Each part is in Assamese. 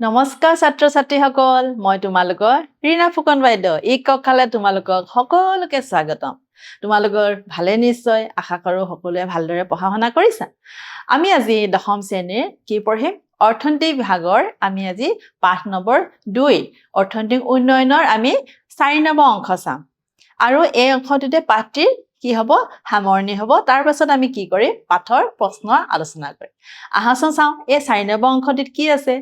নমস্কাৰ ছাত্ৰ ছাত্ৰীসকল মই তোমালোকৰ ৰীণা ফুকন বাইদেউ। ই কক্ষালে তোমালোকক সকলোকে স্বাগতম। তোমালোকৰ ভালে নিশ্চয় আশা কৰোঁ সকলোৱে ভালদৰে পঢ়া শুনা কৰিছা। আমি আজি দশম শ্ৰেণীৰ কি পঢ়িম? অৰ্থনৈতিক বিভাগৰ আমি আজি পাঠ নম্বৰ দুই অৰ্থনৈতিক উন্নয়নৰ আমি চাৰি নম্বৰ অংশ চাম। আৰু এই অংশটোতে পাঠটিৰ কি হ'ব? সামৰণি হ'ব। তাৰ পাছত আমি কি কৰিম? পাঠৰ প্ৰশ্ন আলোচনা কৰিম। আহাচোন চাওঁ এই চাৰি নম্বৰ অংশটিত কি আছে?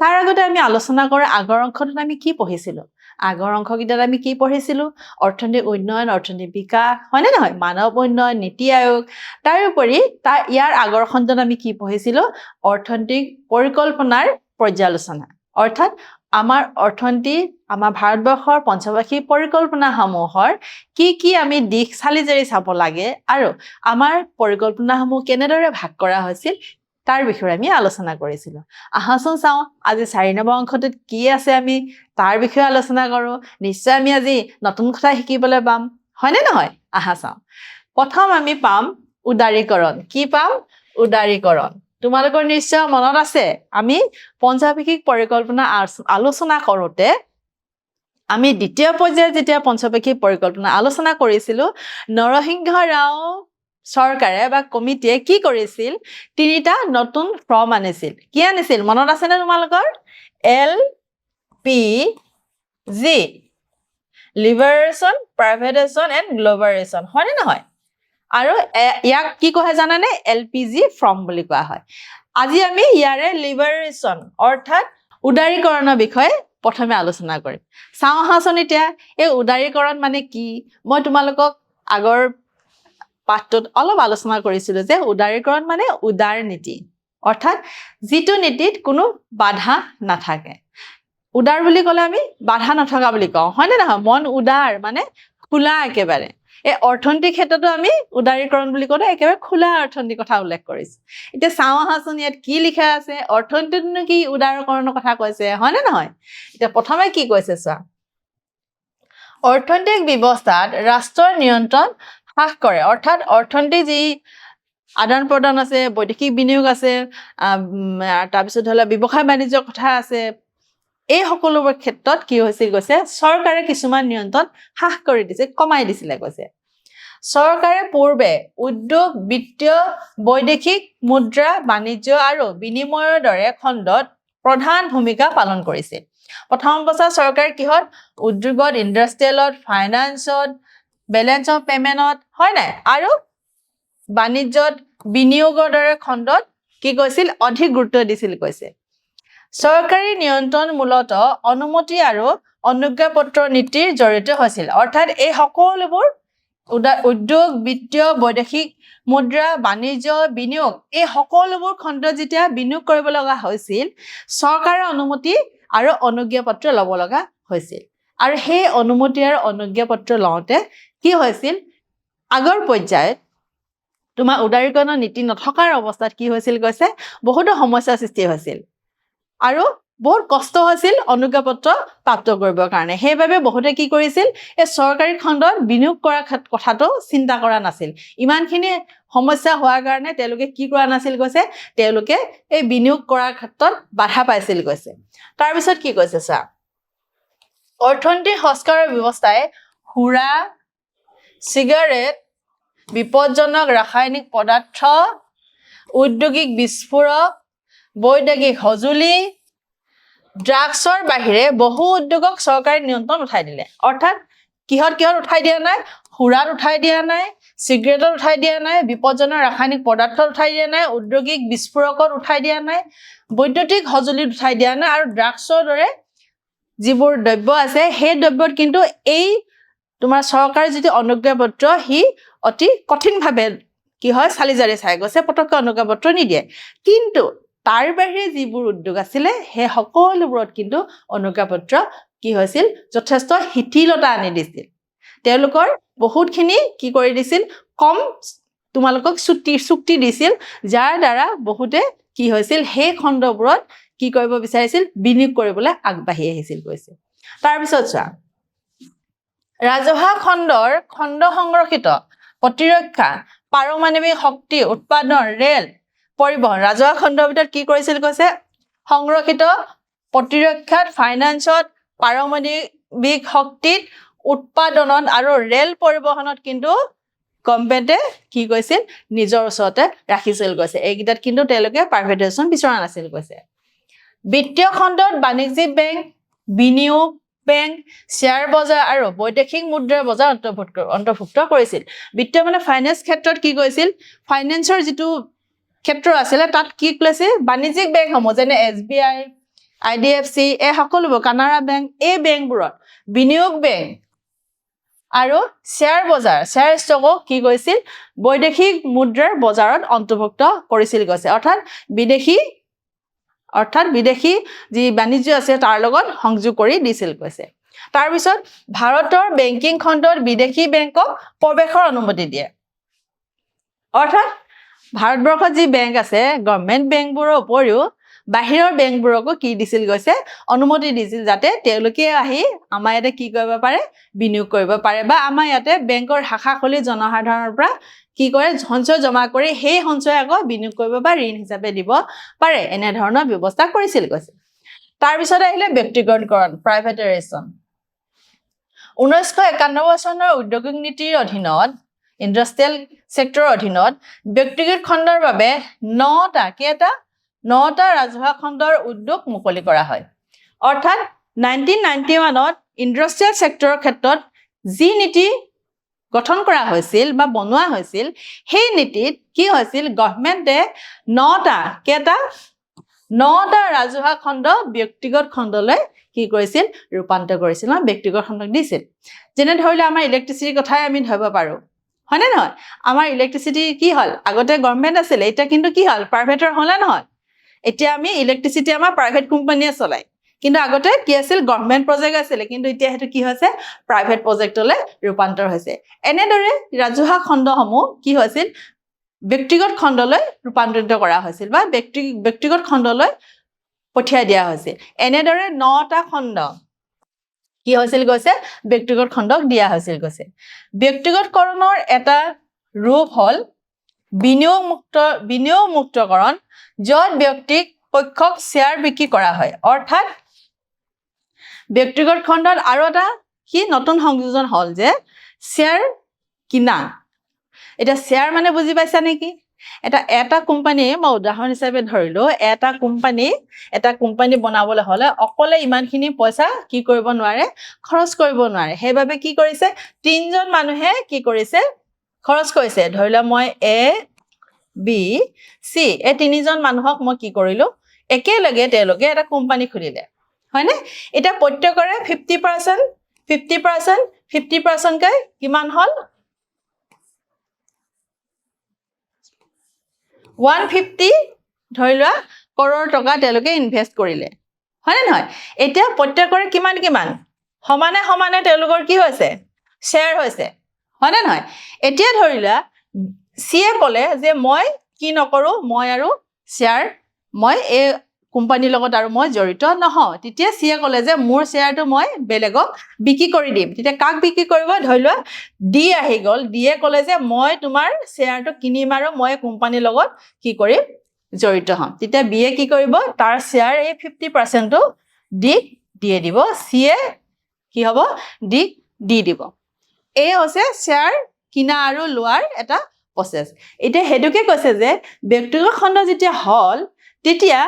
তাৰ আগতে আমি আলোচনা কৰা আগৰ অংশটোত আমি কি পঢ়িছিলোঁ? আগৰ অংশকেইটাত আমি কি পঢ়িছিলোঁ? অৰ্থনৈতিক উন্নয়ন অৰ্থনৈতিক বিকাশ হয়নে নহয়? মানৱ উন্নয়ন নীতি আয়োগ। তাৰোপৰি তাৰ ইয়াৰ আগৰ খণ্ডত আমি কি পঢ়িছিলোঁ? অৰ্থনৈতিক পৰিকল্পনাৰ পৰ্যালোচনা। অৰ্থাৎ আমাৰ অৰ্থনীতি আমাৰ ভাৰতবৰ্ষৰ পঞ্চবাৰ্ষিক পৰিকল্পনাসমূহৰ কি কি আমি দিশ চালি জাৰি চাব লাগে আৰু আমাৰ পৰিকল্পনাসমূহ কেনেদৰে ভাগ কৰা হৈছিল তাৰ বিষয়ে আমি আলোচনা কৰিছিলোঁ। আহাচোন চাওঁ আজি চাৰি নম্বৰ অংশটোত কি আছে আমি তাৰ বিষয়ে আলোচনা কৰোঁ। নিশ্চয় আমি আজি নতুন কথা শিকিবলৈ পাম হয়নে নহয়? আহা চাওঁ। প্ৰথম আমি পাম উদাৰীকৰণ। কি পাম? উদাৰীকৰণ। তোমালোকৰ নিশ্চয় মনত আছে আমি পঞ্চবাৰ্ষিক পৰিকল্পনা আলোচনা কৰোঁতে আমি দ্বিতীয় পৰ্যায়ত যেতিয়া পঞ্চবাৰ্ষিক পৰিকল্পনা আলোচনা কৰিছিলোঁ নৰসিংহ ৰাও চৰকাৰে বা কমিটিয়ে কি কৰিছিল? তিনিটা নতুন ফৰ্ম আনিছিল। কি আনিছিল? মনত আছেনে তোমালোকৰ? L P G liberalisation privatisation and globalisation হয়নে নহয়? আৰু ইয়াক কি কোৱা হয় জানানে? এল পি জি ফৰ্ম বুলি কোৱা হয়। আজি আমি ইয়াৰে লিবাৰেশ্যন অৰ্থাৎ উদাৰীকৰণৰ বিষয়ে প্ৰথমে আলোচনা কৰিম। চাওঁ আহাচোন এতিয়া এই উদাৰীকৰণ মানে কি? মই তোমালোকক আগৰ পাঠটোত অলপ আলোচনা কৰিছিলোঁ যে উদাৰীকৰণ মানে উদাৰ নীতি অৰ্থাৎ যিটো নীতিত কোনো বাধা নাথাকে। উদাৰ বুলি ক'লে আমি বাধা নথকা বুলি কওঁ হয়নে নহয়? মন উদাৰ মানে খোলা একেবাৰে। এই অৰ্থনৈতিক ক্ষেত্ৰতো আমি উদাৰীকৰণ বুলি কওঁতে একেবাৰে খোলা অৰ্থনীতিৰ কথা উল্লেখ কৰিছোঁ। এতিয়া চাওঁ আহাচোন ইয়াত কি লিখা আছে? অৰ্থনীতিতনো কি উদাৰীকৰণৰ কথা কৈছে হয়নে নহয়? এতিয়া প্ৰথমে কি কৈছে চোৱা? অৰ্থনৈতিক ব্যৱস্থাত ৰাষ্ট্ৰৰ নিয়ন্ত্ৰণ হ্ৰাস কৰে। অৰ্থাৎ অৰ্থনীতিৰ যি আদান প্ৰদান আছে বৈদেশিক বিনিয়োগ আছে তাৰপিছত ধৰি লওক ব্যৱসায় বাণিজ্যৰ কথা আছে এই সকলোবোৰ ক্ষেত্ৰত কি হৈছিল কৈছে চৰকাৰে কিছুমান নিয়ন্ত্ৰণ হ্ৰাস কৰি দিছে কমাই দিছিলে কৈছে। চৰকাৰে পূৰ্বে উদ্যোগ বিত্তীয় বৈদেশিক মুদ্ৰা বাণিজ্য আৰু বিনিময়ৰ দৰে খণ্ডত প্ৰধান ভূমিকা পালন কৰিছিল প্ৰথম অৱস্থাত চৰকাৰে কিহত? উদ্যোগত ইণ্ডাষ্ট্ৰিয়েলত ফাইনেন্সত বেলেঞ্চ অফ পে'মেণ্টত হয় নাই? আৰু বাণিজ্যত বিনিয়োগৰ দৰে খণ্ডত কি কৈছিল? অধিক গুৰুত্ব দিছিল কৈছে। চৰকাৰী নিয়ন্ত্ৰণ মূলতঃ অনুমতি আৰু অনুজ্ঞাপত্ৰ নীতিৰ জৰিয়তে হৈছিল। অৰ্থাৎ এই সকলোবোৰ উদা উদ্যোগ বিত্তীয় বৈদেশিক মুদ্ৰা বাণিজ্য বিনিয়োগ এই সকলোবোৰ খণ্ডত যেতিয়া বিনিয়োগ কৰিব লগা হৈছিল চৰকাৰৰ অনুমতি আৰু অনুজ্ঞাপত্ৰ ল'ব লগা হৈছিল। আৰু সেই অনুমতি আৰু অনুজ্ঞাপত্ৰ লওঁতে কি হৈছিল? আগৰ পৰ্যায়ত তোমাৰ উদাৰীকৰণৰ নীতি নথকাৰ অৱস্থাত কি হৈছিল কৈছে? বহুতো সমস্যাৰ সৃষ্টি হৈছিল। আৰু বহুত কষ্ট হৈছিল অনুজ্ঞাপত্ৰ প্ৰাপ্ত কৰিবৰ কাৰণে। সেইবাবে বহুতে কি কৰিছিল এই চৰকাৰী খণ্ডত বিনিয়োগ ক্ষেত- কথাটো চিন্তা কৰা নাছিল। ইমানখিনি সমস্যা হোৱাৰ কাৰণে তেওঁলোকে কি কৰা নাছিল কৈছে তেওঁলোকে এই বিনিয়োগ কৰাৰ ক্ষেত্ৰত বাধা পাইছিল কৈছে। তাৰপিছত কি কৈছে চা অৰ্থনৈতিক সংস্কাৰৰ ব্যৱস্থাই সুৰা চিগাৰেট বিপদজনক ৰাসায়নিক পদাৰ্থ ঔদ্যোগিক বিস্ফোৰক বৈদ্যোগিক সঁজুলি ড্ৰাগছৰ বাহিৰে বহু উদ্যোগক চৰকাৰী নিয়ন্ত্ৰণ উঠাই দিলে। অৰ্থাৎ কিহত কিহত উঠাই দিয়া নাই? সুৰাত উঠাই দিয়া নাই, চিগাৰেটত উঠাই দিয়া নাই, বিপদজনক ৰাসায়নিক পদাৰ্থত উঠাই দিয়া নাই, ঔদ্যোগিক বিস্ফোৰকত উঠাই দিয়া নাই, বৈদ্যুতিক সঁজুলিত উঠাই দিয়া নাই আৰু ড্ৰাগছৰ দৰে যিবোৰ দ্ৰব্য আছে, সেই দ্ৰব্যত কিন্তু এই তোমাৰ চৰকাৰী যিটো অনুজ্ঞাপত্ৰ সি অতি কঠিনভাৱে কি হয়, চালি জাৰি চাই গৈছে পটককৈ অনুজ্ঞাপত্ৰ নিদিয়ে। কিন্তু তাৰ বাহিৰে যিবোৰ উদ্যোগ আছিলে সেই সকলোবোৰত কিন্তু অনুজ্ঞাপত্ৰ কি হৈছিল? যথেষ্ট শিথিলতা আনি দিছিল। তেওঁলোকৰ বহুতখিনি কি কৰি দিছিল? কম তোমালোকক চুক্তি চুক্তি দিছিল যাৰ দ্বাৰা বহুতে কি হৈছিল? সেই খণ্ডবোৰত কি কৰিব বিচাৰিছিল? বিনিয়োগ কৰিবলৈ আগবাঢ়ি আহিছিল কৈছে। তাৰপিছত চোৱা ৰাজহুৱা খণ্ডৰ খণ্ড সংৰক্ষিত প্ৰতিৰক্ষা পাৰমাণৱিক শক্তি উৎপাদন ৰেল পৰিবহণ ৰাজহুৱা খণ্ডৰ ভিতৰত কি কৰিছিল কৈছে? সংৰক্ষিত প্ৰতিৰক্ষাত ফাইনেন্সত পাৰমাণৱিক শক্তিত উৎপাদনত আৰু ৰেল পৰিবহণত কিন্তু গভৰ্ণমেণ্টে কি কৈছিল নিজৰ ওচৰতে ৰাখিছিল কৈছে। এইকেইটাত কিন্তু তেওঁলোকে প্ৰাইভেটাইজেশ্যন বিচৰা নাছিল কৈছে। বিত্তীয় খণ্ডত বাণিজ্যিক বেংক বিনিয়োগ বেংক শ্বেয়াৰ বজাৰ আৰু বৈদেশিক মুদ্ৰাৰ বজাৰ অন্তৰ্ভুক্ত অন্তৰ্ভুক্ত কৰিছিল। বিত্তীয় মানে ফাইনেন্স ক্ষেত্ৰত কি কৈছিল ফাইনেন্সৰ যিটো ক্ষেত্ৰ আছিলে তাত কি কৈছিল বাণিজ্যিক বেংকসমূহ যেনে S B I I D F C এই সকলোবোৰ কানাড়া বেংক এই বেংকবোৰত বিনিয়োগ বেংক আৰু শ্বেয়াৰ বজাৰ শ্বেয়াৰ ষ্টকক কি কৰিছিল? বৈদেশিক মুদ্ৰাৰ বজাৰত অন্তৰ্ভুক্ত কৰিছিল কৈছে অৰ্থাৎ বিদেশী অৰ্থাৎ বিদেশী যি বাণিজ্য আছে তাৰ লগত সংযোগ কৰি দিছিল কৈছে তাৰপিছত ভাৰতৰ বেংকিং খণ্ডত বিদেশী বেংকক প্ৰৱেশৰ অনুমতি দিয়ে। অৰ্থাৎ ভাৰতবৰ্ষত যি বেংক আছে গভৰ্ণমেণ্ট বেংকবোৰৰ উপৰিও বাহিৰৰ বেংকবোৰকো কি দিছিল গৈছে অনুমতি দিছিল যাতে তেওঁলোকে আহি আমাৰ ইয়াতে কি কৰিব পাৰে বিনিয়োগ কৰিব পাৰে বা আমাৰ ইয়াতে বেংকৰ শাখা খুলি জনসাধাৰণৰ পৰা কি কৰে সঞ্চয় জমা কৰি সেই সঞ্চয় আকৌ বিনিয়োগ কৰিব বা ঋণ হিচাপে দিব পাৰে এনেধৰণৰ ব্যৱস্থা কৰিছিল কৈছে তাৰপিছত আহিলে ব্যক্তিগতকৰণ প্ৰাইভেটাইজেশ্যন ঊনৈছশ একানব্বৈ চনৰ ঔদ্যোগিক নীতিৰ অধীনত ইণ্ডাষ্ট্ৰিয়েল ছেক্টৰৰ অধীনত ব্যক্তিগত খণ্ডৰ বাবে নটা কেইটা? নটা ৰাজহুৱা খণ্ডৰ উদ্যোগ মুকলি কৰা হয়। অৰ্থাৎ নাইনটিন নাইনটি ওৱানত ইণ্ডাষ্ট্ৰিয়েল ছেক্টৰৰ ক্ষেত্ৰত যি নীতি গঠন কৰা হৈছিল বা বনোৱা হৈছিল সেই নীতিত কি হৈছিল? গভৰ্ণমেণ্টে নটা কেইটা? নটা ৰাজহুৱা খণ্ড ব্যক্তিগত খণ্ডলৈ কি কৰিছিল? ৰূপান্তৰ কৰিছিল। বা ব্যক্তিগত খণ্ডক দিছিল। যেনে ধৰি লওক আমাৰ ইলেক্ট্ৰিচিটিৰ কথাই আমি ধৰিব পাৰোঁ। হয়নে নহয়? আমাৰ ইলেক্ট্ৰিচিটি কি হ'ল? আগতে গভৰ্ণমেণ্ট আছিলে এতিয়া কিন্তু কি হ'ল? প্ৰাইভেটৰ হ'লে নহয়। এতিয়া আমি ইলেক্ট্ৰিচিটি আমাৰ প্ৰাইভেট কোম্পানীয়ে চলায় কিন্তু আগতে কি আছিল? গভৰ্ণমেণ্ট প্ৰজেক্ট আছিলে। কিন্তু এতিয়া সেইটো কি হৈছে? প্ৰাইভেট প্ৰজেক্টলৈ ৰূপান্তৰ হৈছে। এনেদৰে ৰাজহুৱা খণ্ডসমূহ কি হৈছিল? ব্যক্তিগত খণ্ডলৈ ৰূপান্তৰিত কৰা হৈছিল বা ব্যক্তি ব্যক্তিগত খণ্ডলৈ পঠিয়াই দিয়া হৈছিল। এনেদৰে নটা খণ্ড কি হৈছিল গৈছে? ব্যক্তিগত খণ্ডক দিয়া হৈছিল গৈছে। ব্যক্তিগতকৰণৰ এটা ৰূপ হ'ল বিনিয়োগমুক্ত বিনিয়োগমুক্তকৰণ য'ত ব্যক্তিক পক্ষক শ্বেয়াৰ বিক্ৰী কৰা হয়। অৰ্থাৎ ব্যক্তিগত খণ্ডত আৰু এটা কি নতুন সংযোজন হ'ল যে শ্বেয়াৰ কিনা। এতিয়া শ্বেয়াৰ মানে বুজি পাইছা নেকি? এটা এটা কোম্পানী মই উদাহৰণ হিচাপে ধৰিলোঁ এটা কোম্পানী এটা কোম্পানী বনাবলৈ হ'লে অকলে ইমানখিনি পইচা কি কৰিব নোৱাৰে? খৰচ কৰিব নোৱাৰে। সেইবাবে কি কৰিছে? তিনিজন মানুহে কি কৰিছে? খৰচ কৰিছে। ধৰি লোৱা মই এ বি চি এই তিনিজন মানুহক মই কি কৰিলোঁ? একেলগে তেওঁলোকে এটা কোম্পানী খুলিলে। হয়নে? এতিয়া প্ৰত্যেকৰে fifty percent fifty percent fifty পাৰ্চেণ্টকৈ কিমান হ'ল? ওৱান ফিফটি ধৰি লোৱা কৰোৰ টকা তেওঁলোকে ইনভেষ্ট কৰিলে। হয়নে নহয়? এতিয়া প্ৰত্যেকৰে কিমান কিমান? সমানে সমানে তেওঁলোকৰ কি হৈছে? শ্বেয়াৰ হৈছে। হয়নে নহয়? এতিয়া ধৰি লোৱা চিয়ে ক'লে যে মই কি নকৰোঁ মই আৰু শ্বেয়াৰ মই এই কোম্পানীৰ লগত আৰু মই জড়িত নহওঁ তেতিয়া চিয়ে ক'লে যে মোৰ শ্বেয়াৰটো মই বেলেগক বিক্ৰী কৰি দিম। তেতিয়া কাক বিক্ৰী কৰিব? ধৰি লোৱা ডি আহি গ'ল। ডিয়ে ক'লে যে মই তোমাৰ শ্বেয়াৰটো কিনিম আৰু মই কোম্পানীৰ লগত কি কৰিম? জড়িত হ'ম। তেতিয়া বিয়ে কি কৰিব? তাৰ শ্বেয়াৰ এই ফিফটি পাৰ্চেণ্টটো ডিক দিয়ে দিব। চিয়ে কি হ'ব? ডিক দি দিব। এই হৈছে শ্বেয়াৰ কিনা আৰু লোৱাৰ এটা প্ৰচেছ এতিয়া সেইটোকে কৈছে যে ব্যক্তিগত খণ্ড যেতিয়া হ'ল তেতিয়া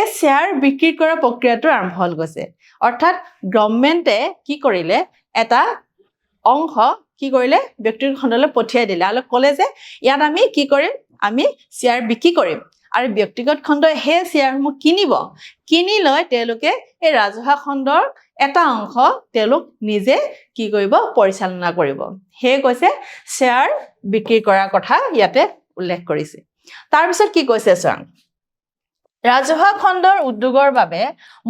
এই শ্বেয়াৰ বিক্ৰী কৰা প্ৰক্ৰিয়াটো আৰম্ভ হ'ল গৈছে। অৰ্থাৎ গভৰ্ণমেণ্টে কি কৰিলে এটা অংশ কি কৰিলে ব্যক্তিগত খণ্ডলৈ পঠিয়াই দিলে। আৰু ক'লে যে ইয়াত আমি কি কৰিম আমি শ্বেয়াৰ বিক্ৰী কৰিম। আৰু ব্যক্তিগত খণ্ডই সেই শ্বেয়াৰসমূহ কিনিব কিনি লৈ তেওঁলোকে এই ৰাজহুৱা খণ্ডৰ এটা অংশ তেওঁলোক নিজে কি কৰিব পৰিচালনা কৰিব। সেয়ে কৈছে শ্বেয়াৰ বিক্ৰী কৰাৰ কথা ইয়াতে উল্লেখ কৰিছে। তাৰপিছত কি কৈছে চোৱা? ৰাজহুৱা খণ্ডৰ উদ্যোগৰ বাবে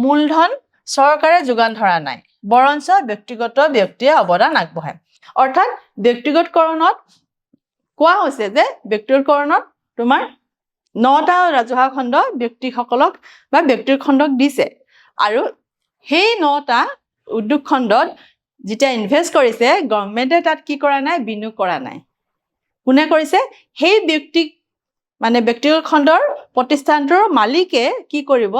মূলধন চৰকাৰে যোগান ধৰা নাই বৰঞ্চ ব্যক্তিগত ব্যক্তিয়ে অৱদান আগবঢ়ায়। অৰ্থাৎ ব্যক্তিগতকৰণত কোৱা হৈছে যে ব্যক্তিগতকৰণত তোমাৰ নটা ৰাজহুৱা খণ্ড ব্যক্তিসকলক বা ব্যক্তিগত খণ্ডক দিছে আৰু সেই নটা উদ্যোগ খণ্ডত যেতিয়া ইনভেষ্ট কৰিছে গভৰ্ণমেণ্টে তাত কি কৰা নাই? বিনিয়োগ কৰা নাই। কোনে কৰিছে? সেই ব্যক্তিক মানে ব্যক্তিগত খণ্ডৰ প্ৰতিষ্ঠানটোৰ মালিকে কি কৰিব?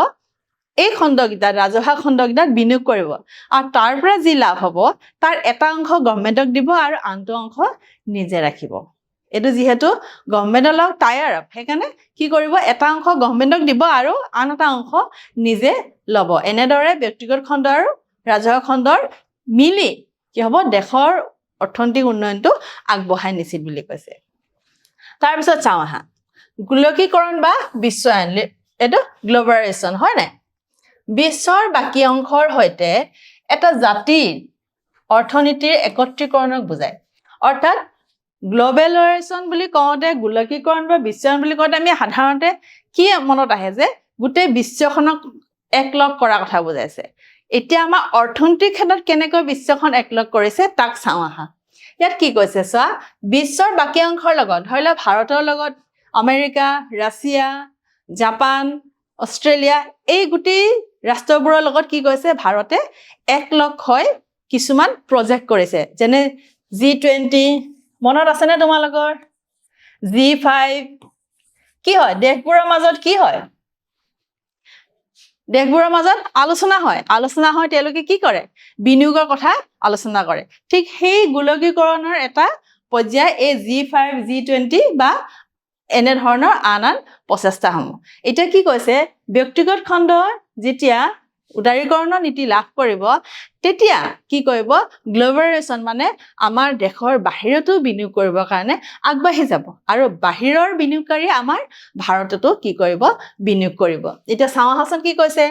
এই খণ্ডকেইটাত ৰাজহুৱা খণ্ডকেইটাত বিনিয়োগ কৰিব। আৰু তাৰ পৰা যি লাভ হ'ব তাৰ এটা অংশ গভমেণ্টক দিব আৰু আনটো অংশ নিজে ৰাখিব। এইটো যিহেতু গভমেণ্টৰ লগত টায়াৰ আপ সেইকাৰণে কি কৰিব? এটা অংশ গভমেণ্টক দিব আৰু আন এটা অংশ নিজে ল'ব। এনেদৰে ব্যক্তিগত খণ্ড আৰু ৰাজহুৱা খণ্ডৰ মিলি কি হ'ব? দেশৰ অৰ্থনৈতিক উন্নয়নটো আগবঢ়াই নিছিল বুলি কৈছে। তাৰপিছত চাওঁ আহা। গোলকীকৰণ বা বিশ্বায়ন এইটো গ্ল'বেলাইজেশ্যন হয় নাই? বিশ্বৰ বাকী অংশৰ সৈতে এটা জাতিৰ অৰ্থনীতিৰ একত্ৰীকৰণক বুজায়। অৰ্থাৎ গ্ল'বেলাইজেশ্যন বুলি কওঁতে গোলকীকৰণ বা বিশ্বায়ন বুলি কওঁতে আমি সাধাৰণতে কি মনত আহে যে গোটেই বিশ্বখনক একলগ কৰা কথা বুজাইছে। এতিয়া আমাৰ অৰ্থনৈতিক ক্ষেত্ৰত কেনেকৈ বিশ্বখন একলগ কৰিছে তাক চাওঁ আহা। ইয়াত কি কৈছে চোৱা বিশ্বৰ বাকী অংশৰ লগত ধৰি লওক ভাৰতৰ লগত আমেৰিকা ৰাছিয়া জাপান অষ্ট্ৰেলিয়া এই গোটেই ৰাষ্ট্ৰবোৰৰ লগত কি কৈছে ভাৰতে একলগ হৈ কিছুমান প্ৰজেক্ট কৰিছে। যেনে জি টুৱেণ্টি মনত আছেনে তোমালোকৰ? জি ফাইভ কি হয়? দেশবোৰৰ মাজত কি হয়? দেশবোৰৰ মাজত আলোচনা হয়। আলোচনা হয় তেওঁলোকে কি কৰে? বিনিয়োগৰ কথা আলোচনা কৰে। ঠিক সেই গোলকীকৰণৰ এটা পৰ্যায় এই জি ফাইভ জি টুৱেণ্টি বা এনেধৰণৰ আন আন প্ৰচেষ্টাসমূহ। এতিয়া কি কৈছে? ব্যক্তিগত খণ্ডই যেতিয়া উদাৰীকৰণৰ নীতি লাভ কৰিব তেতিয়া কি কৰিব? গ্ল'বেলাইজেশ্যন মানে আমাৰ দেশৰ বাহিৰতো বিনিয়োগ কৰিবৰ কাৰণে আগবাঢ়ি যাব। আৰু বাহিৰৰ বিনিয়োগকাৰী আমাৰ ভাৰততো কি কৰিব? বিনিয়োগ কৰিব। এতিয়া চাওঁ আহাচোন কি কৈছে?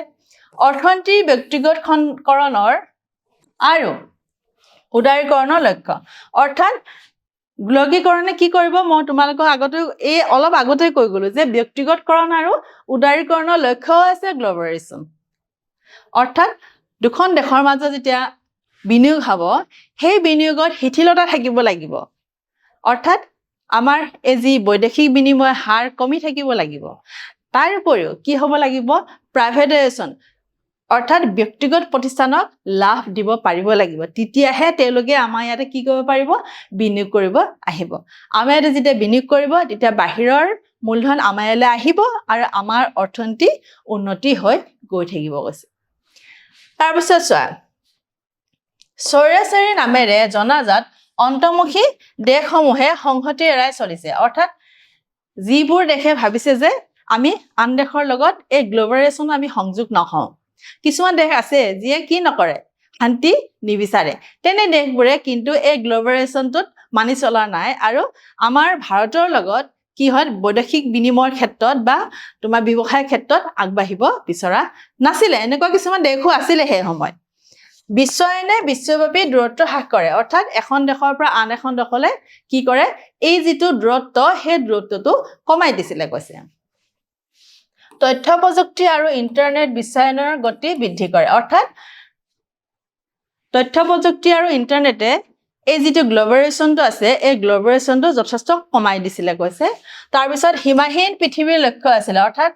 অৰ্থনীতিৰ ব্যক্তিগত খণ্ডকৰণৰ আৰু উদাৰীকৰণৰ লক্ষ্য। অৰ্থাৎ গোলকীকৰণে কি কৰিব? মই তোমালোকক আগতে এই অলপ আগতে কৈ গ'লো যে ব্যক্তিগতকৰণ আৰু উদাৰীকৰণৰ লক্ষ্য হৈছে গ্ল'বেলাইজেশ্যন অৰ্থাৎ দুখন দেশৰ মাজত যেতিয়া বিনিয়োগ হ'ব সেই বিনিয়োগত শিথিলতা থাকিব লাগিব। অৰ্থাৎ আমাৰ এই যি বৈদেশিক বিনিময় হাৰ কমি থাকিব লাগিব। তাৰ উপৰিও কি হ'ব লাগিব? প্ৰাইভেটাইজেশ্যন অৰ্থাৎ ব্যক্তিগত প্ৰতিষ্ঠানক লাভ দিব পাৰিব লাগিব। তেতিয়াহে তেওঁলোকে আমাৰ ইয়াতে কি কৰিব পাৰিব? বিনিয়োগ কৰিব আহিব। আমাৰ ইয়াতে যেতিয়া বিনিয়োগ কৰিব তেতিয়া বাহিৰৰ মূলধন আমাৰ ইয়ালৈ আহিব আৰু আমাৰ অৰ্থনীতি উন্নতি হৈ গৈ থাকিব কৈছে। তাৰপিছত চোৱা চৌৰাচৰি নামেৰে জনাজাত অন্তৰ্মুখী দেশসমূহে সংহতি এৰাই চলিছে। অৰ্থাৎ যিবোৰ দেশে ভাবিছে যে আমি আন দেশৰ লগত এই গ্ল'বেলাইজেশ্যনত আমি সংযোগ নহওঁ কিছুমান দেশ আছে যিয়ে কি নকৰে শান্তি নিবিচাৰে। তেনে দেশবোৰে কিন্তু এই গ্ল'বেলাইজেশ্যনটোত মানি চলা নাই আৰু আমাৰ ভাৰতৰ লগত কি হয় বৈদেশিক বিনিময়ৰ ক্ষেত্ৰত বা তোমাৰ ব্যৱসায়ৰ ক্ষেত্ৰত আগবাঢ়িব বিচৰা নাছিলে। এনেকুৱা কিছুমান দেশো আছিলে সেই সময়ত। বিশ্বায়নে বিশ্বব্যাপী দূৰত্ব হ্ৰাস কৰে। অৰ্থাৎ এখন দেশৰ পৰা আন এখন দেশলৈ কি কৰে এই যিটো দূৰত্ব সেই দূৰত্বটো কমাই দিছিলে কৈছে। তথ্য প্ৰযুক্তি আৰু ইণ্টাৰনেট বিশ্বায়নৰ গতি বৃদ্ধি কৰে। অৰ্থাৎ তথ্য প্ৰযুক্তি আৰু ইণ্টাৰনেটে এই যিটো গ্ল'বেলাইজেশ্যনটো আছে এই গ্ল'বেলাইজেশ্যনটো যথেষ্ট কমাই দিছিলে কৈছে। তাৰপিছত সীমাহীন পৃথিৱীৰ লক্ষ্য আছিলে। অৰ্থাৎ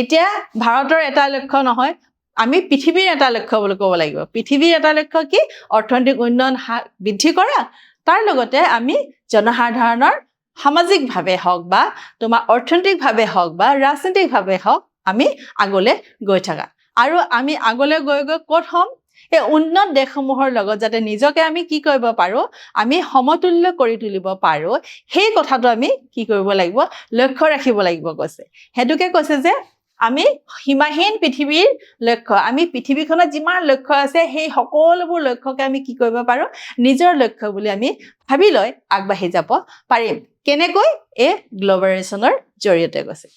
এতিয়া ভাৰতৰ এটা লক্ষ্য নহয় আমি পৃথিৱীৰ এটা লক্ষ্য বুলি ক'ব লাগিব। পৃথিৱীৰ এটা লক্ষ্য কি? অৰ্থনৈতিক উন্নয়ন হ্ৰাস বৃদ্ধি কৰা। তাৰ লগতে আমি জনসাধাৰণৰ সামাজিকভাৱে হওক বা তোমাৰ অৰ্থনৈতিকভাৱে হওক বা ৰাজনৈতিকভাৱে হওক আমি আগলৈ গৈ থকা। আৰু আমি আগলৈ গৈ গৈ ক'ত হ'ম? এই উন্নত দেশসমূহৰ লগত যাতে নিজকে আমি কি কৰিব পাৰোঁ আমি সমতুল্য কৰি তুলিব পাৰোঁ সেই কথাটো আমি কি কৰিব লাগিব? লক্ষ্য ৰাখিব লাগিব কৈছে। সেইটোকে কৈছে যে আমি সীমাহীন পৃথিৱীৰ লক্ষ্য আমি পৃথিৱীখনত যিমান লক্ষ্য আছে সেই সকলোবোৰ লক্ষ্যকে আমি কি কৰিব পাৰোঁ? নিজৰ লক্ষ্য বুলি আমি ভাবি লৈ আগবাঢ়ি যাব পাৰিম। কেনেকৈ? এই গ্ল'বেলাইজেশ্যনৰ জৰিয়তে কৈছে।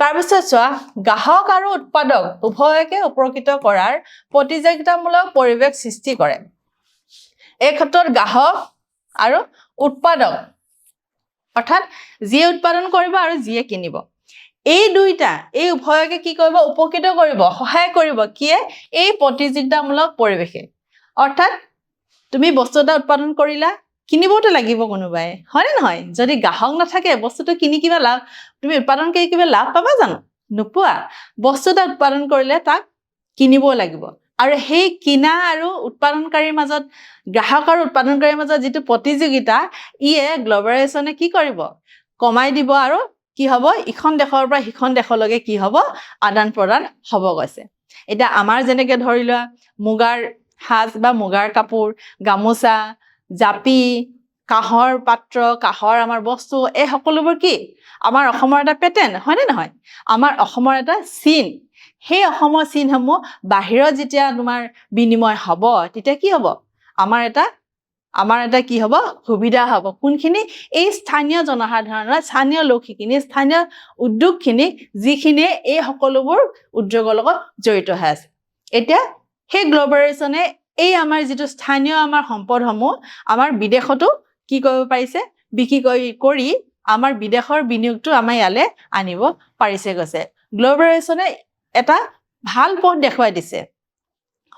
তাৰপিছত চোৱা গ্ৰাহক আৰু উৎপাদক উভয়কে উপকৃত কৰাৰ প্ৰতিযোগিতামূলক পৰিৱেশ সৃষ্টি কৰে। এই ক্ষেত্ৰত গ্ৰাহক আৰু উৎপাদক অৰ্থাৎ যিয়ে উৎপাদন কৰিব আৰু যিয়ে কিনিব। এই দুইটা এই উভয়কে কি কৰিব? উপকৃত কৰিব সহায় কৰিব। কিয়ে? এই প্ৰতিযোগিতামূলক পৰিৱেশে। অৰ্থাৎ তুমি বস্তু এটা উৎপাদন কৰিলা কিনিবতো লাগিব কোনোবাই। হয়নে নহয়? যদি গ্ৰাহক নাথাকে বস্তুটো কিনি কিবা লাভ তুমি উৎপাদন কৰি কিবা লাভ পাবা জানো? নোপোৱা। বস্তু এটা উৎপাদন কৰিলে তাক কিনিবও লাগিব। আৰু সেই কিনা আৰু উৎপাদনকাৰীৰ মাজত গ্ৰাহক আৰু উৎপাদনকাৰীৰ মাজত যিটো প্ৰতিযোগিতা ইয়ে গ্ল'বেলাইজেশ্যনে কি কৰিব? কমাই দিব আৰু কি হ'ব? ইখন দেশৰ পৰা সিখন দেশলৈকে কি হ'ব? আদান প্ৰদান হ'ব গৈছে। এতিয়া আমাৰ যেনেকে ধৰি লোৱা মুগাৰ সাজ বা মুগাৰ কাপোৰ গামোচা জাপি কাঁহৰ পাত্ৰ কাঁহৰ আমাৰ বস্তু এই সকলোবোৰ কি? আমাৰ অসমৰ এটা পেটাৰ্ণ হয়নে নহয়? আমাৰ অসমৰ এটা চিন। সেই অসমৰ চিনসমূহ বাহিৰত যেতিয়া তোমাৰ বিনিময় হ'ব তেতিয়া কি হ'ব? আমাৰ এটা আমাৰ এটা কি হ'ব? সুবিধা হ'ব। কোনখিনি? এই স্থানীয় জনসাধাৰণৰ স্থানীয় লোকখিনি স্থানীয় উদ্যোগখিনি যিখিনিয়ে এই সকলোবোৰ উদ্যোগৰ লগত জড়িত হৈ আছে। এতিয়া সেই গ্ল'বেলাইজেশ্যনে এই আমাৰ যিটো স্থানীয় আমাৰ সম্পদসমূহ আমাৰ বিদেশতো কি কৰিব পাৰিছে? বিক্ৰী কৰি কৰি আমাৰ বিদেশৰ বিনিয়োগটো আমাৰ ইয়ালৈ আনিব পাৰিছে গৈছে। গ্ল'বেলাইজেশ্যনে এটা ভাল পথ দেখুৱাই দিছে।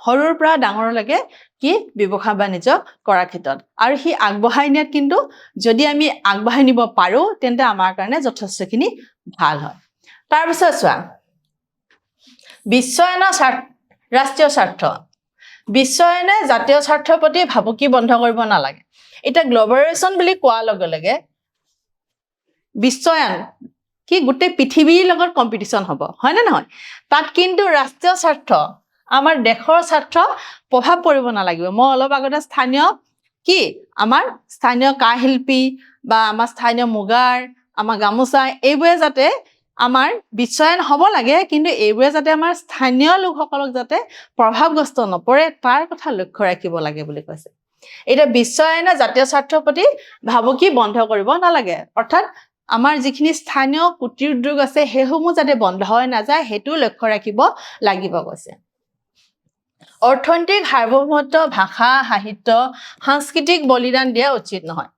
সৰুৰ পৰা ডাঙৰলৈকে কি ব্যৱসায় বাণিজ্য কৰাৰ ক্ষেত্ৰত। আৰু সি আগবঢ়াই নিয়াত কিন্তু যদি আমি আগবঢ়াই নিব পাৰোঁ তেন্তে আমাৰ কাৰণে যথেষ্টখিনি ভাল হয়। তাৰপিছত চোৱা বিশ্বায়নৰ স্বাৰ্থ ৰাষ্ট্ৰীয় স্বাৰ্থ। বিশ্বায়নে জাতীয় স্বাৰ্থৰ প্ৰতি ভাবুকি বন্ধ কৰিব নালাগে। এতিয়া গ্ল'বেলাইজেশ্যন বুলি কোৱাৰ লগে লগে বিশ্বায়ন কি গোটেই পৃথিৱীৰ লগত কম্পিটিশ্যন হ'ব হয়নে নহয়? তাত কিন্তু ৰাষ্ট্ৰীয় স্বাৰ্থ আমাৰ দেশৰ স্বাৰ্থ প্ৰভাৱ পৰিব নালাগিব। মই অলপ আগতে স্থানীয় কি আমাৰ স্থানীয় কাঁহ শিল্পী বা আমাৰ স্থানীয় মুগাৰ আমাৰ গামোচা এইবোৰে যাতে আমাৰ বিশ্বায়ন হ'ব লাগে কিন্তু এইবোৰে যাতে আমাৰ স্থানীয় লোকসকলক যাতে প্ৰভাৱগ্ৰস্ত নপৰে তাৰ কথা লক্ষ্য ৰাখিব লাগে বুলি কৈছে। এতিয়া বিশ্বায়নে জাতীয় স্বাৰ্থৰ প্ৰতি ভাবুকি বন্ধ কৰিব নালাগে। অৰ্থাৎ আমাৰ যিখিনি স্থানীয় কুটিৰ উদ্যোগ আছে সেইসমূহ যাতে বন্ধ হৈ নাযায় সেইটো লক্ষ্য ৰাখিব লাগিব কৈছে। অৰ্থনৈতিক সাৰ্বভৌমত্ব ভাষা সাহিত্য সাংস্কৃতিক বলিদান দিয়া উচিত নহয়।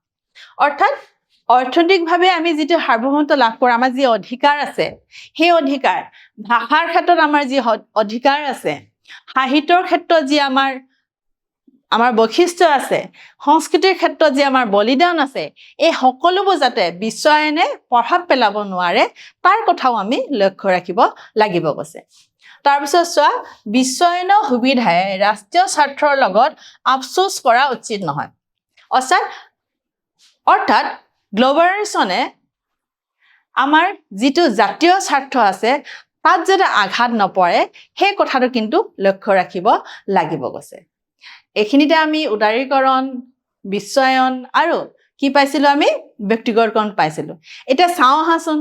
অৰ্থাৎ অৰ্থনৈতিকভাৱে আমি যিটো সাৰ্বভৌমত্ব লাভ কৰোঁ আমাৰ যি অধিকাৰ আছে সেই অধিকাৰ ভাষাৰ ক্ষেত্ৰত আমাৰ যি অধিকাৰ আছে সাহিত্যৰ ক্ষেত্ৰত যি আমাৰ আমাৰ বৈশিষ্ট্য আছে সংস্কৃতিৰ ক্ষেত্ৰত যি আমাৰ বলিদান আছে এই সকলোবোৰ যাতে বিশ্বায়নে প্ৰভাৱ পেলাব নোৱাৰে তাৰ কথাও আমি লক্ষ্য ৰাখিব লাগিব কৈছে তাৰপিছত চোৱা বিশ্বায়নৰ সুবিধাই ৰাষ্ট্ৰীয় স্বাৰ্থৰ লগত আফচোচ কৰা উচিত নহয়। অৰ্থাৎ অৰ্থাৎ গ্ল'বেলাইজেশ্যনে আমাৰ যিটো জাতীয় স্বাৰ্থ আছে তাত যাতে আঘাত নপৰে সেই কথাটো কিন্তু লক্ষ্য ৰাখিব লাগিব কৈছে এইখিনিতে আমি উদাৰীকৰণ বিশ্বায়ন আৰু কি পাইছিলোঁ আমি? ব্যক্তিগতকৰণ পাইছিলোঁ। এতিয়া চাওঁ আহাচোন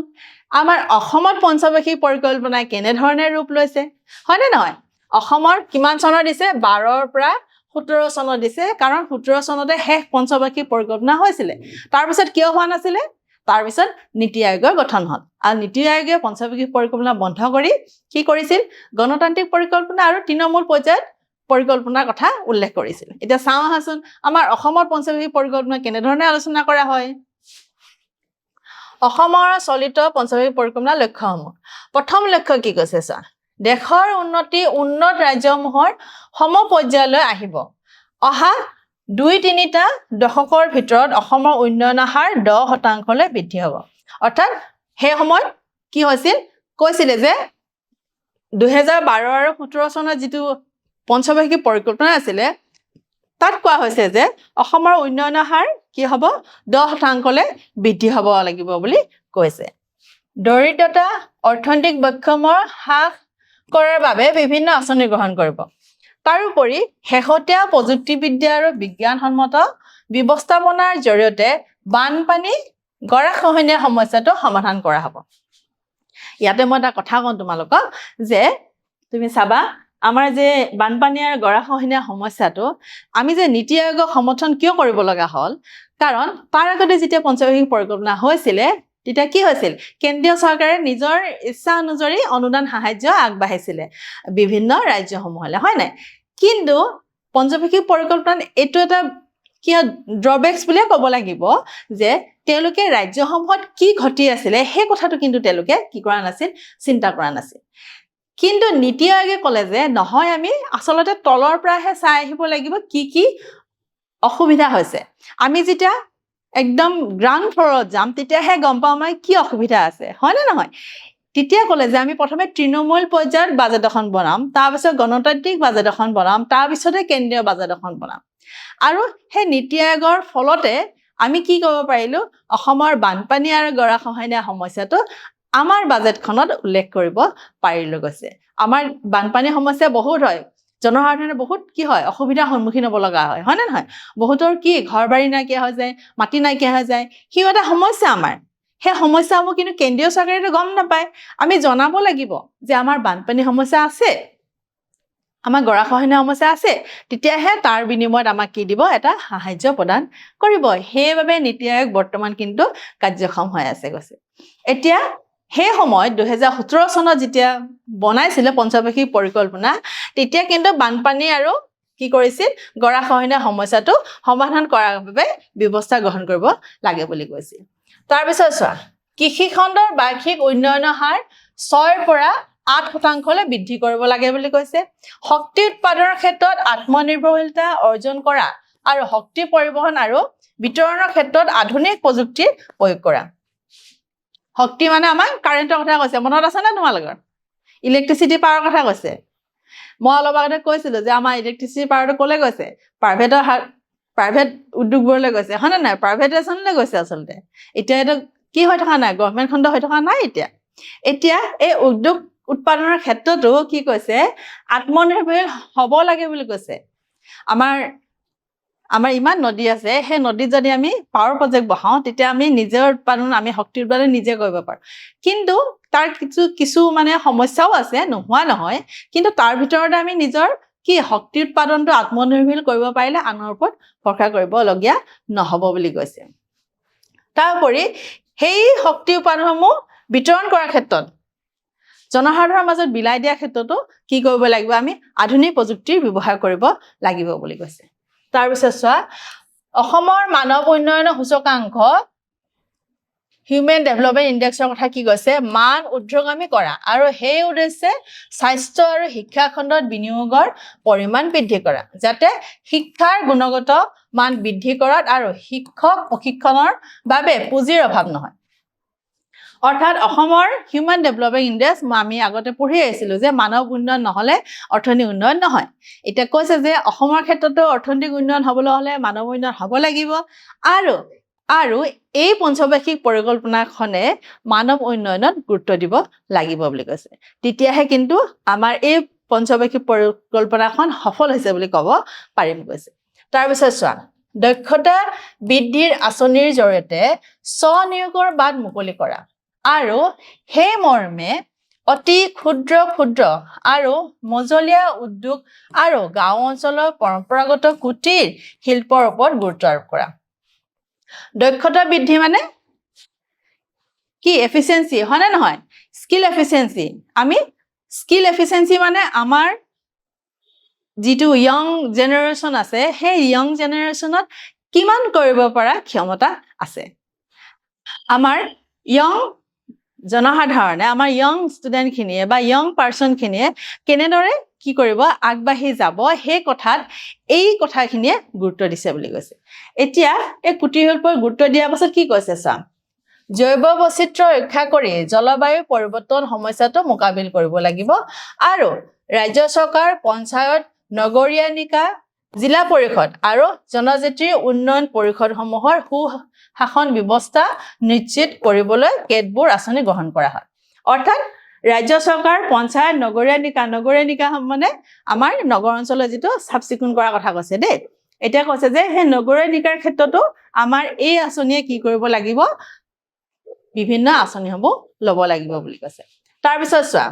আমাৰ অসমত পঞ্চবাৰ্ষিক পৰিকল্পনাই কেনেধৰণে ৰূপ লৈছে? হয়নে নহয়? অসমৰ কিমান চনৰ দিছে? বাৰৰ পৰা সোতৰ চনত দিছে কাৰণ সোতৰ চনতে শেষ পঞ্চবাৰ্ষিক পৰিকল্পনা হৈছিলে। তাৰপিছত কিয় হোৱা নাছিলে? তাৰপিছত নীতি আয়োগৰ গঠন হ'ল। আৰু নীতি আয়োগে পঞ্চবাৰ্ষিক পৰিকল্পনা বন্ধ কৰি কি কৰিছিল? গণতান্ত্ৰিক পৰিকল্পনা আৰু তৃণমূল পৰ্যায়ত পৰিকল্পনাৰ কথা উল্লেখ কৰিছিল। এতিয়া চাওঁ আহাচোন আমাৰ অসমত পঞ্চবাৰ্ষিক পৰিকল্পনা কেনেধৰণে আলোচনা কৰা হয়? অসমৰ চলিত পঞ্চবাৰ্ষিক পৰিকল্পনাৰ লক্ষ্যসমূহ। প্ৰথম লক্ষ্য কি কৈছে চোৱা? দেশৰ উন্নতি উন্নত ৰাজ্যসমূহৰ সমপৰ্যায়লৈ আহিব। অহা দুই তিনিটা দশকৰ ভিতৰত অসমৰ উন্নয়নৰ হাৰ দহ শতাংশলৈ বৃদ্ধি হ'ব। অৰ্থাৎ সেই সময়ত কি হৈছিল? কৈছিলে যে দুহেজাৰ বাৰ আৰু সোতৰ চনৰ যিটো পঞ্চবাৰ্ষিক পৰিকল্পনা আছিলে তাত কোৱা হৈছে যে অসমৰ উন্নয়নৰ হাৰ কি হ'ব? দহ শতাংশলৈ বৃদ্ধি হ'ব লাগিব বুলি কৈছে। দৰিদ্ৰতা অৰ্থনৈতিক বৈষম্যৰ হ্ৰাস কৰাৰ বাবে বিভিন্ন আঁচনি গ্ৰহণ কৰিব। তাৰোপৰি শেহতীয়া প্ৰযুক্তিবিদ্যা আৰু বিজ্ঞানসন্মত ব্যৱস্থাপনাৰ জৰিয়তে বানপানী গৰাখহনীয়া সমস্যাটো সমাধান কৰা হ'ব। ইয়াতে মই এটা কথা কওঁ তোমালোকক যে তুমি চাবা আমাৰ যে বানপানী আৰু গৰাখহনীয়া সমস্যাটো আমি যে নীতি আয়োগক সমৰ্থন কিয় কৰিব লগা হ'ল কাৰণ তাৰ আগতে যেতিয়া পঞ্চবাৰ্ষিক পৰিকল্পনা হৈছিলে তেতিয়া কি হৈছিল? কেন্দ্ৰীয় চৰকাৰে নিজৰ ইচ্ছা অনুযায়ী অনুদান সাহাৰ্য আগবাঢ়াইছিলে বিভিন্ন ৰাজ্যসমূহলৈ হয় নাই? কিন্তু পঞ্চবাৰ্ষিক পৰিকল্পনাত এইটো এটা কি ড্ৰবেক্স বুলিয়ে ক'ব লাগিব যে তেওঁলোকে ৰাজ্যসমূহত কি ঘটি আছিলে সেই কথাটো কিন্তু তেওঁলোকে কি কৰা নাছিল চিন্তা কৰা নাছিল। কিন্তু নীতি আয়োগে ক'লে যে নহয় আমি আচলতে তলৰ পৰাহে চাই আহিব লাগিব কি কি অসুবিধা হৈছে। আমি যেতিয়া একদম গ্ৰাউণ্ড ফ্ল'ৰত যাম তেতিয়াহে গম পাম আমাৰ কি অসুবিধা আছে হয়নে নহয়? তেতিয়া ক'লে যে আমি প্ৰথমে তৃণমূল পৰ্যায়ত বাজেট এখন বনাম তাৰপিছত গণতান্ত্ৰিক বাজেট এখন বনাম তাৰপিছতে কেন্দ্ৰীয় বাজেট এখন বনাম। আৰু সেই নীতি আয়োগৰ ফলতে আমি কি কৰিব পাৰিলোঁ অসমৰ বানপানী আৰু গৰাখহনীয়া সমস্যাটো আমাৰ বাজেটখনত উল্লেখ কৰিব পাৰিলৈ গৈছে। আমাৰ বানপানীৰ সমস্যা বহুত হয় জনসাধাৰণে বহুত কি হয় অসুবিধাৰ সন্মুখীন হ'ব লগা হয় হয়নে নহয়? বহুতৰ কি ঘৰ বাৰী নাইকিয়া হৈ যায় মাটি নাইকিয়া হৈ যায় সিও এটা সমস্যা আমাৰ। সেই সমস্যাসমূহ কিন্তু কেন্দ্ৰীয় চৰকাৰেতো গম নাপায়। আমি জনাব লাগিব যে আমাৰ বানপানী সমস্যা আছে আমাৰ গৰাখহনীয়া সমস্যা আছে তেতিয়াহে তাৰ বিনিময়ত আমাক কি দিব এটা সাহাৰ্য প্ৰদান কৰিব। সেইবাবে নীতি আয়োগ বৰ্তমান কিন্তু কাৰ্যক্ষম হৈ আছে গৈছে এতিয়া সেই সময়ত দুহেজাৰ সোতৰ চনত যেতিয়া বনাইছিলে পঞ্চবাৰ্ষিক পৰিকল্পনা তেতিয়া কিন্তু বানপানী আৰু কি কৰিছিল গৰাখহনীয়া সমস্যাটো সমাধান কৰাৰ বাবে ব্যৱস্থা গ্ৰহণ কৰিব লাগে বুলি কৈছিল। তাৰপিছত চোৱা কৃষি খণ্ডৰ বাৰ্ষিক উন্নয়নৰ হাৰ ছয়ৰ পৰা আঠ শতাংশলৈ বৃদ্ধি কৰিব লাগে বুলি কৈছে। শক্তি উৎপাদনৰ ক্ষেত্ৰত আত্মনিৰ্ভৰশীলতা অৰ্জন কৰা আৰু শক্তি পৰিবহণ আৰু বিতৰণৰ ক্ষেত্ৰত আধুনিক প্ৰযুক্তিৰ প্ৰয়োগ কৰা। শক্তি মানে আমাৰ কাৰেণ্টৰ কথা কৈছে। মনত আছে নে তোমালোকৰ? ইলেক্ট্ৰিচিটি পাৱাৰৰ কথা কৈছে। মই অলপ আগতে কৈছিলো যে আমাৰ ইলেক্ট্ৰিচিটি পাৱাৰটো ক'লে গৈছে? প্ৰাইভেটৰ প্ৰাইভেট উদ্যোগবোৰলৈ গৈছে। হয়নে নাই? প্ৰাইভেটাইজেশ্যনলৈ গৈছে আচলতে। এতিয়া এইটো কি হৈ থকা নাই? গভমেণ্ট খণ্ড হৈ থকা নাই এতিয়া। এতিয়া এই উদ্যোগ উৎপাদনৰ ক্ষেত্ৰতো কি কৈছে? আত্মনিৰ্ভৰশীল হ'ব লাগে বুলি কৈছে। আমাৰ আমাৰ ইমান নদী আছে সেই নদীত যদি আমি পাৱাৰ প্ৰজেক্ট বহাওঁ তেতিয়া আমি নিজৰ উৎপাদন আমি শক্তি উৎপাদন নিজে কৰিব পাৰোঁ। কিন্তু তাৰ কিছু কিছু মানে সমস্যাও আছে নোহোৱা নহয়। কিন্তু তাৰ ভিতৰতে আমি নিজৰ কি শক্তি উৎপাদনটো আত্মনিৰ্ভৰশীল কৰিব পাৰিলে আনৰ ওপৰত ভৰসা কৰিবলগীয়া নহ'ব বুলি কৈছে। তাৰোপৰি সেই শক্তি উৎপাদনসমূহ বিতৰণ কৰাৰ ক্ষেত্ৰত জনসাধাৰণৰ মাজত বিলাই দিয়াৰ ক্ষেত্ৰতো কি কৰিব লাগিব আমি? আধুনিক প্ৰযুক্তিৰ ব্যৱহাৰ কৰিব লাগিব বুলি কৈছে। তাৰপিছত চোৱা অসমৰ মানৱ উন্নয়নৰ সূচকাংক হিউমেন ডেভেলপমেণ্ট ইণ্ডেক্সৰ কথা কি কৈছে? মান উৰ্ধগামী কৰা। আৰু সেই উদ্দেশ্যে স্বাস্থ্য আৰু শিক্ষা খণ্ডত বিনিয়োগৰ পৰিমাণ বৃদ্ধি কৰা যাতে শিক্ষাৰ গুণগত মান বৃদ্ধি কৰাত আৰু শিক্ষক প্ৰশিক্ষণৰ বাবে পুঁজিৰ অভাৱ নহয়। অৰ্থাৎ অসমৰ হিউমেন ডেভেলপমেণ্ট ইণ্ডেক্স আমি আগতে পঢ়ি আহিছিলোঁ যে মানৱ উন্নয়ন নহ'লে অৰ্থনৈতিক উন্নয়ন নহয়। এতিয়া কৈছে যে অসমৰ ক্ষেত্ৰতো অৰ্থনৈতিক উন্নয়ন হ'বলৈ হ'লে মানৱ উন্নয়ন হ'ব লাগিব। আৰু আৰু এই পঞ্চবাৰ্ষিক পৰিকল্পনাখনে মানৱ উন্নয়নত গুৰুত্ব দিব লাগিব বুলি কৈছে। তেতিয়াহে কিন্তু আমাৰ এই পঞ্চবাৰ্ষিক পৰিকল্পনাখন সফল হৈছে বুলি ক'ব পাৰিম কৈছে। তাৰপিছত চোৱা দক্ষতা বৃদ্ধিৰ আঁচনিৰ জৰিয়তে স্বনিয়োগৰ বাট মুকলি কৰা। আৰু সেই মৰ্মে অতি ক্ষুদ্ৰ ক্ষুদ্ৰ আৰু মজলীয়া উদ্যোগ আৰু গাঁও অঞ্চলৰ পৰম্পৰাগত কুটিৰ শিল্পৰ ওপৰত গুৰুত্ব আৰোপ কৰা। দক্ষতা বৃদ্ধি মানে? কি? এফিচিয়েঞ্চি হয়নে নহয়? স্কিল এফিচিয়েঞ্চি আমি স্কিল এফিচিয়েঞ্চি মানে আমাৰ যিটো য়ং জেনেৰেশ্যন আছে সেই য়ং জেনেৰেশ্যনত কিমান কৰিব পৰা ক্ষমতা আছে। আমাৰ য়ং জনসাধাৰণে আমাৰ য়ং ষ্টুডেণ্টখিনিয়ে বা য়ং পাৰ্চনখিনিয়ে কেনেদৰে কি কৰিব আগবাঢ়ি যাব সেই কথাত এই কথাখিনিয়ে গুৰুত্ব দিছে বুলি কৈছে। এতিয়া এই কুটিৰ শিল্পই গুৰুত্ব দিয়াৰ পাছত কি কৈছে চা? জৈৱ বৈচিত্ৰ্য ৰক্ষা কৰি জলবায়ু পৰিৱৰ্তন সমস্যাটো মোকাবিল কৰিব লাগিব। আৰু ৰাজ্য চৰকাৰ পঞ্চায়ত নগৰীয়া নিকা জিলা পৰিষদ আৰু জনজাতিৰ উন্নয়ন পৰিষদসমূহৰ সুশাসন ব্যৱস্থা নিশ্চিত কৰিবলৈ কেতবোৰ আঁচনি গ্ৰহণ কৰা হয়। অৰ্থাৎ ৰাজ্য চৰকাৰ পঞ্চায়ত নগৰীয়া নিকা নগৰীয়া নিকা মানে আমাৰ নগৰ অঞ্চলৰ যিটো চাফ চিকুণ কৰাৰ কথা কৈছে দেই। এতিয়া কৈছে যে সেই নগৰীয়া নিকাৰ ক্ষেত্ৰতো আমাৰ এই আঁচনিয়ে কি কৰিব লাগিব? বিভিন্ন আঁচনিসমূহ ল'ব লাগিব বুলি কৈছে। তাৰপিছত চোৱা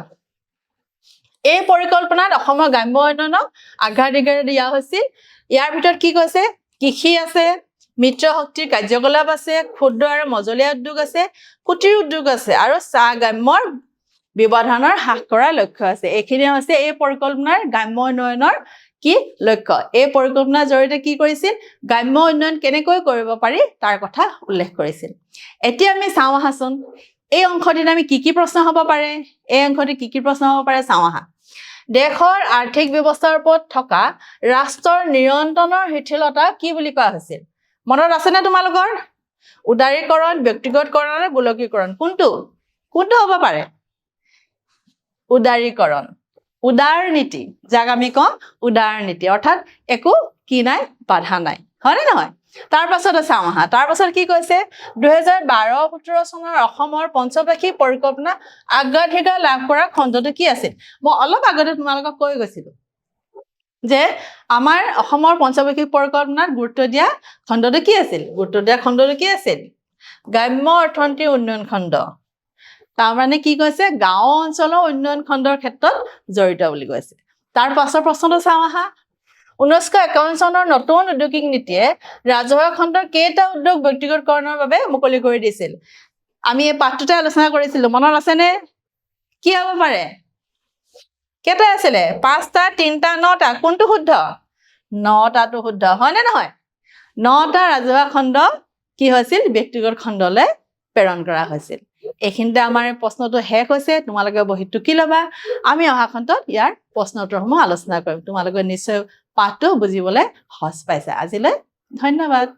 এই পৰিকল্পনাত অসমৰ গ্ৰাম্য উন্নয়নক আগ্ৰাধিকাৰ দিয়া হৈছিল। ইয়াৰ ভিতৰত কি কৈছে? কৃষি আছে মিত্ৰ শক্তিৰ কাৰ্যকলাপ আছে ক্ষুদ্ৰ আৰু মজলীয়া উদ্যোগ আছে কুটিৰ উদ্যোগ আছে আৰু চাহ গ্ৰাম্যৰ ব্যৱধানৰ হ্ৰাস কৰাৰ লক্ষ্য আছে। এইখিনি হৈছে এই পৰিকল্পনাৰ গ্ৰাম্য উন্নয়নৰ কি লক্ষ্য? এই পৰিকল্পনাৰ জৰিয়তে কি কৰিছিল? গ্ৰাম্য উন্নয়ন কেনেকৈ কৰিব পাৰি তাৰ কথা উল্লেখ কৰিছিল। এতিয়া আমি চাওঁ আহাচোন এই অংশটিত আমি কি কি প্ৰশ্ন হ'ব পাৰে? এই অংশটিত কি কি প্ৰশ্ন হ'ব পাৰে? চাওঁ আহা। দেশৰ আৰ্থিক ব্যৱস্থাৰ ওপৰত থকা ৰাষ্ট্ৰৰ নিয়ন্ত্ৰণৰ শিথিলতা কি বুলি কোৱা হৈছিল? মনত আছেনে তোমালোকৰ? উদাৰীকৰণ ব্যক্তিগতকৰণ আৰু গোলকীকৰণ। কোনটো? কোনটো হ'ব পাৰে? উদাৰীকৰণ। উদাৰ নীতি। যাক আমি কওঁ উদাৰ নীতি। অৰ্থাৎ একো কি নাই বাধা নাই। হয়নে নহয়? তাৰ পাছতে চাওঁ আহা। তাৰ পাছত কি কৈছে? দুহেজাৰ বাৰ সোতৰ চনৰ অসমৰ পঞ্চবাৰ্ষিক পৰিকল্পনা অগ্ৰাধিকাৰ লাভ কৰা খণ্ডটো কি আছিল? মই অলপ আগতে তোমালোকক কৈ গৈছিলো যে আমাৰ অসমৰ পঞ্চবাৰ্ষিক পৰিকল্পনাত গুৰুত্ব দিয়া খণ্ডটো কি আছিল? গুৰুত্ব দিয়া খণ্ডটো কি আছিল? গ্ৰাম্য অৰ্থনীতিৰ উন্নয়ন খণ্ড। তাৰমানে কি কৈছে? গাঁও অঞ্চলৰ উন্নয়ন খণ্ডৰ ক্ষেত্ৰত জড়িত বুলি কৈছে। তাৰ পাছৰ প্ৰশ্নটো চাওঁ আহা। ঊনৈছশ একাৱন্ন চনৰ নতুন ঔদ্যোগিক নীতিয়ে ৰাজহুৱা খণ্ডৰ কেইটা উদ্যোগ ব্যক্তিগতকৰণৰ বাবে মুকলি কৰি দিছিল। আমি এই পাঠটোতে আলোচনা কৰিছিলো। মনত আছেনে? কি হ'ব পাৰে? কেইটা আছিলে? পাঁচটা তিনিটা নটা। কোনটো শুদ্ধ? নটাটো শুদ্ধ। হয়নে নহয়? নটা ৰাজহুৱা খণ্ড কি হৈছিল? ব্যক্তিগত খণ্ডলৈ প্ৰেৰণ কৰা হৈছিল। এইখিনিতে আমাৰ প্ৰশ্নটো শেষ হৈছে। তোমালোকে বহি টুকি ল'বা? আমি অহা খণ্ডত ইয়াৰ প্ৰশ্ন উত্তৰসমূহ আলোচনা কৰিম। তোমালোকে নিশ্চয় পাঠটো বুজিবলৈ সঁচ পাইছে। আজিলৈ ধন্যবাদ।